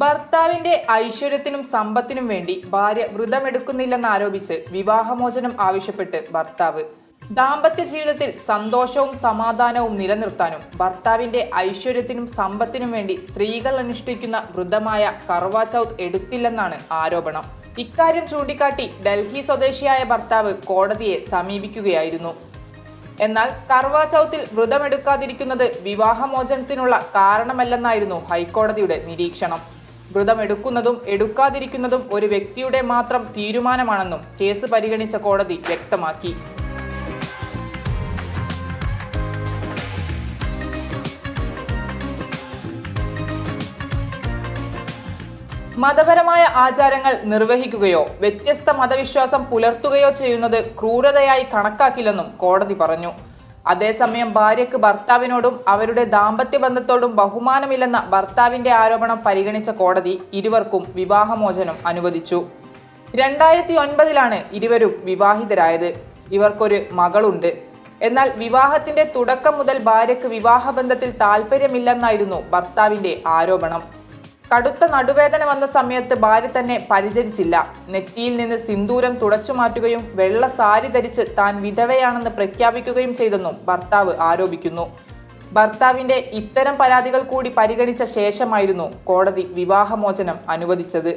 ഭർത്താവിന്റെ ഐശ്വര്യത്തിനും സമ്പത്തിനും വേണ്ടി ഭാര്യ വ്രതമെടുക്കുന്നില്ലെന്നാരോപിച്ച് വിവാഹമോചനം ആവശ്യപ്പെട്ട് ഭർത്താവ്. ദാമ്പത്യ ജീവിതത്തിൽ സന്തോഷവും സമാധാനവും നിലനിർത്താനും ഭർത്താവിന്റെ ഐശ്വര്യത്തിനും സമ്പത്തിനും വേണ്ടി സ്ത്രീകൾ അനുഷ്ഠിക്കുന്ന വ്രതമായ കർവാ ചൗത്ത് എടുത്തില്ലെന്നാണ് ആരോപണം. ഇക്കാര്യം ചൂണ്ടിക്കാട്ടി ഡൽഹി സ്വദേശിയായ ഭർത്താവ് കോടതിയെ സമീപിക്കുകയായിരുന്നു. എന്നാൽ കർവാ ചൗത്തിൽ വ്രതമെടുക്കാതിരിക്കുന്നത് വിവാഹമോചനത്തിനുള്ള കാരണമല്ലെന്നായിരുന്നു ഹൈക്കോടതിയുടെ നിരീക്ഷണം. വ്രതമെടുക്കുന്നതും എടുക്കാതിരിക്കുന്നതും ഒരു വ്യക്തിയുടെ മാത്രം തീരുമാനമാണെന്നും കേസ് പരിഗണിച്ച കോടതി വ്യക്തമാക്കി. മതപരമായ ആചാരങ്ങൾ നിർവഹിക്കുകയോ വ്യത്യസ്ത മതവിശ്വാസം പുലർത്തുകയോ ചെയ്യുന്നത് ക്രൂരതയായി കണക്കാക്കില്ലെന്നും കോടതി പറഞ്ഞു. അതേസമയം ഭാര്യയ്ക്ക് ഭർത്താവിനോടും അവരുടെ ദാമ്പത്യ ബന്ധത്തോടും ബഹുമാനമില്ലെന്ന ഭർത്താവിന്റെ ആരോപണം പരിഗണിച്ച കോടതി ഇരുവർക്കും വിവാഹമോചനം അനുവദിച്ചു. രണ്ടായിരത്തി ഒൻപതിലാണ് ഇരുവരും വിവാഹിതരായത്. ഇവർക്കൊരു മകളുണ്ട്. എന്നാൽ വിവാഹത്തിന്റെ തുടക്കം മുതൽ ഭാര്യയ്ക്ക് വിവാഹബന്ധത്തിൽ താല്പര്യമില്ലെന്നായിരുന്നു ഭർത്താവിന്റെ ആരോപണം. കടുത്ത നടുവേദന വന്ന സമയത്ത് ഭാര്യ തന്നെ പരിചരിച്ചില്ല. നെറ്റിയിൽ നിന്ന് സിന്ദൂരം തുടച്ചു മാറ്റുകയും വെള്ള സാരി ധരിച്ച് താൻ വിധവയാണെന്ന് പ്രഖ്യാപിക്കുകയും ചെയ്തെന്നും ഭർത്താവ് ആരോപിക്കുന്നു. ഭർത്താവിന്റെ ഇത്തരം പരാതികൾ കൂടി പരിഗണിച്ച ശേഷമായിരുന്നു കോടതി വിവാഹമോചനം അനുവദിച്ചത്.